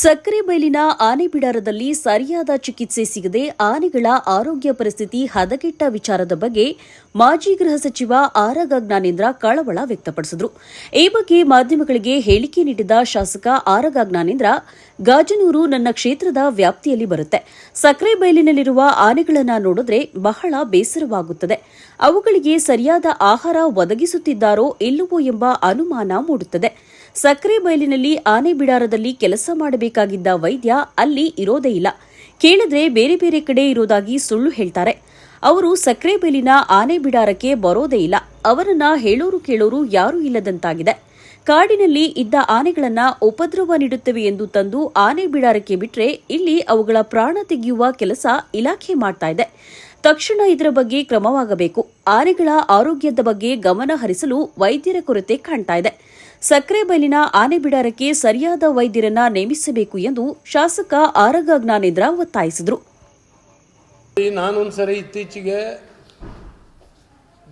ಸಕ್ಕರೆ ಬೈಲಿನ ಆನೆ ಸರಿಯಾದ ಚಿಕಿತ್ಸೆ ಸಿಗದೆ ಆನೆಗಳ ಆರೋಗ್ಯ ಪರಿಸ್ಥಿತಿ ಹದಗೆಟ್ಟ ವಿಚಾರದ ಬಗ್ಗೆ ಮಾಜಿ ಗೃಹ ಸಚಿವ ಆರಗ ಜ್ಞಾನೇಂದ್ರ ಕಳವಳ ವ್ಯಕ್ತಪಡಿಸಿದರು. ಈ ಬಗ್ಗೆ ಮಾಧ್ಯಮಗಳಿಗೆ ಹೇಳಿಕೆ ನೀಡಿದ ಶಾಸಕ ಆರಗ ಜ್ಞಾನೇಂದ್ರ ಗಾಜನೂರು ನನ್ನ ಕ್ಷೇತ್ರದ ವ್ಯಾಪ್ತಿಯಲ್ಲಿ ಬರುತ್ತೆ. ಸಕ್ಕರೆ ಬಯಲಿನಲ್ಲಿರುವ ಆನೆಗಳನ್ನು ನೋಡಿದ್ರೆ ಬಹಳ ಬೇಸರವಾಗುತ್ತದೆ. ಅವುಗಳಿಗೆ ಸರಿಯಾದ ಆಹಾರ ಒದಗಿಸುತ್ತಿದ್ದಾರೋ ಇಲ್ಲವೋ ಎಂಬ ಅನುಮಾನ ಮೂಡುತ್ತದೆ. ಸಕ್ಕರೆ ಬಯಲಿನಲ್ಲಿ ಆನೆ ಬಿಡಾರದಲ್ಲಿ ಕೆಲಸ ಮಾಡಬೇಕಾಗಿದ್ದ ವೈದ್ಯ ಅಲ್ಲಿ ಇರೋದೇ ಇಲ್ಲ. ಕೇಳಿದ್ರೆ ಬೇರೆ ಬೇರೆ ಕಡೆ ಇರೋದಾಗಿ ಸುಳ್ಳು ಹೇಳ್ತಾರೆ. ಅವರು ಸಕ್ಕರೆ ಬೈಲಿನ ಆನೆ ಬಿಡಾರಕ್ಕೆ ಬರೋದೇ ಇಲ್ಲ. ಅವರನ್ನ ಹೇಳೋರು ಕೇಳೋರು ಯಾರೂ ಇಲ್ಲದಂತಾಗಿದೆ. ಕಾಡಿನಲ್ಲಿ ಇದ್ದ ಆನೆಗಳನ್ನ ಉಪದ್ರವ ನೀಡುತ್ತವೆ ಎಂದು ತಂದು ಆನೆ ಬಿಡಾರಕ್ಕೆ ಬಿಟ್ರೆ ಇಲ್ಲಿ ಅವುಗಳ ಪ್ರಾಣ ತೆಗೆಯುವ ಕೆಲಸ ಇಲಾಖೆ ಮಾಡ್ತಾ ಇದೆ. ತಕ್ಷಣ ಇದರ ಬಗ್ಗೆ ಕ್ರಮವಾಗಬೇಕು. ಆನೆಗಳ ಆರೋಗ್ಯದ ಬಗ್ಗೆ ಗಮನ ಹರಿಸಲು ವೈದ್ಯರ ಕೊರತೆ ಕಾಣ್ತಾ ಇದೆ. ಸಕ್ಕರೆ ಬೈಲಿನ ಆನೆ ಬಿಡಾರಕ್ಕೆ ಸರಿಯಾದ ವೈದ್ಯರನ್ನ ನೇಮಿಸಬೇಕು ಎಂದು ಶಾಸಕ ಆರಗ ಜ್ಞಾನೇಂದ್ರ ಒತ್ತಾಯಿಸಿದರು. ನಾನೊಂದ್ಸರಿ ಇತ್ತೀಚೆಗೆ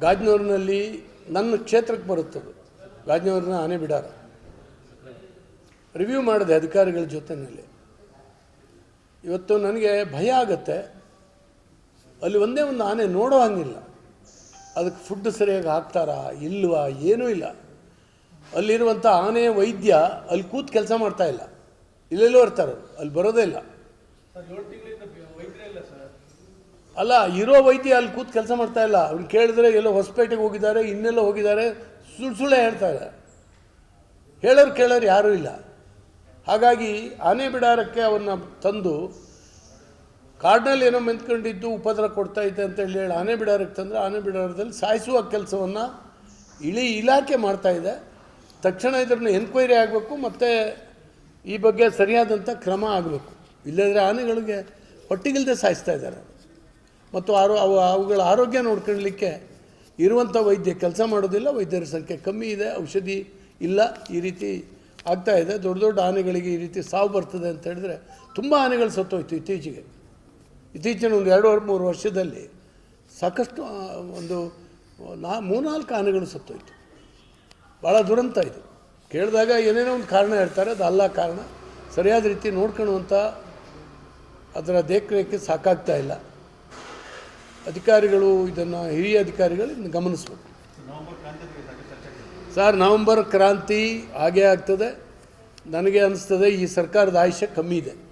ಗಾಜನೂರಿನಲ್ಲಿ ನನ್ನ ಕ್ಷೇತ್ರಕ್ಕೆ ಬರುತ್ತದು. ಗಾಜನೂರಿನ ಆನೆ ಬಿಡಾರ. ರಿವ್ಯೂ ಮಾಡಿದೆ ಅಧಿಕಾರಿಗಳ ಜೊತೆಯಲ್ಲಿ. ಇವತ್ತು ನನಗೆ ಭಯ ಆಗತ್ತೆ. ಅಲ್ಲಿ ಒಂದೇ ಒಂದು ಆನೆ ನೋಡೋ ಹಂಗಿಲ್ಲ. ಅದಕ್ಕೆ ಫುಡ್ ಸರಿಯಾಗಿ ಹಾಕ್ತಾರಾ, ಇಲ್ವಾ, ಏನೂ ಇಲ್ಲ. ಅಲ್ಲಿರುವಂಥ ಆನೆ ವೈದ್ಯ ಅಲ್ಲಿ ಕೂತು ಕೆಲಸ ಮಾಡ್ತಾ ಇಲ್ಲ. ಇಲ್ಲೆಲ್ಲೋ ಇರ್ತಾರೆ, ಅಲ್ಲಿ ಬರೋದೇ ಇಲ್ಲ. ಅಲ್ಲ, ಇರೋ ವೈದ್ಯ ಅಲ್ಲಿ ಕೂತು ಕೆಲಸ ಮಾಡ್ತಾ ಇಲ್ಲ. ಅವ್ರು ಕೇಳಿದ್ರೆ ಎಲ್ಲೋ ಹೊಸಪೇಟೆಗೆ ಹೋಗಿದ್ದಾರೆ, ಇನ್ನೆಲ್ಲೋ ಹೋಗಿದ್ದಾರೆ ಸುಳ್ಳು ಸುಳ್ಳೇ ಹೇಳ್ತಾರೆ ಹೇಳೋರು ಕೇಳೋರು ಯಾರೂ ಇಲ್ಲ. ಹಾಗಾಗಿ ಆನೆ ಬಿಡಾರಕ್ಕೆ ಅವನ್ನ ತಂದು ಕಾಡಿನಲ್ಲಿ ಏನೋ ಮೆಂತ್ಕೊಂಡಿದ್ದು ಉಪದ್ರ ಕೊಡ್ತಾ ಇದ್ದೆ ಅಂತ ಹೇಳಿ ಆನೆ ಬಿಡಾರಕ್ಕೆ ತಂದರೆ ಆನೆ ಬಿಡಾರದಲ್ಲಿ ಸಾಯಿಸುವ ಕೆಲಸವನ್ನು ಇಳಿ ಇಲಾಖೆ ಮಾಡ್ತಾ ಇದೆ. ತಕ್ಷಣ ಇದ್ರನ್ನ ಎನ್ಕ್ವೈರಿ ಆಗಬೇಕು, ಮತ್ತು ಈ ಬಗ್ಗೆ ಸರಿಯಾದಂಥ ಕ್ರಮ ಆಗಬೇಕು. ಇಲ್ಲದ್ರೆ ಆನೆಗಳಿಗೆ ಹೊಟ್ಟಿಗಿಲ್ಲದೆ ಸಾಯಿಸ್ತಾ ಇದ್ದಾರೆ. ಮತ್ತು ಆರೋ ಅವು ಅವುಗಳ ಆರೋಗ್ಯ ನೋಡ್ಕೊಳ್ಲಿಕ್ಕೆ ಇರುವಂಥ ವೈದ್ಯ ಕೆಲಸ ಮಾಡೋದಿಲ್ಲ, ವೈದ್ಯರ ಸಂಖ್ಯೆ ಕಮ್ಮಿ ಇದೆ, ಔಷಧಿ ಇಲ್ಲ, ಈ ರೀತಿ ಆಗ್ತಾ ಇದೆ. ದೊಡ್ಡ ದೊಡ್ಡ ಆನೆಗಳಿಗೆ ಈ ರೀತಿ ಸಾವು ಬರ್ತದೆ ಅಂತ ಹೇಳಿದ್ರೆ ತುಂಬ ಆನೆಗಳು ಸತ್ತೋಯ್ತು ಇತ್ತೀಚೆಗೆ. ಇತ್ತೀಚಿನ ಒಂದು ಎರಡು ಮೂರು ವರ್ಷದಲ್ಲಿ ಸಾಕಷ್ಟು ಒಂದು ನಾ ಮೂರ್ನಾಲ್ಕು ಆನೆಗಳು ಸತ್ತೋಯ್ತು. ಭಾಳ ದುರಂತ ಇದು. ಕೇಳಿದಾಗ ಏನೇನೋ ಒಂದು ಕಾರಣ ಹೇಳ್ತಾರೆ, ಅದು ಅಲ್ಲ ಕಾರಣ. ಸರಿಯಾದ ರೀತಿ ನೋಡ್ಕೊಳ್ಳುವಂಥ ಅದರ ದೇಖರೇಖೆ ಸಾಕಾಗ್ತಾ ಇಲ್ಲ. ಅಧಿಕಾರಿಗಳು ಇದನ್ನು, ಹಿರಿಯ ಅಧಿಕಾರಿಗಳು ಇದನ್ನು ಗಮನಿಸಬೇಕು. ಸರ್, ನವಂಬರ್ ಕ್ರಾಂತಿ ಹಾಗೇ ಆಗ್ತದೆ. ನನಗೆ ಅನಿಸ್ತದೆ ಈ ಸರ್ಕಾರದ ಆಯುಷ್ಯ ಕಮ್ಮಿ ಇದೆ.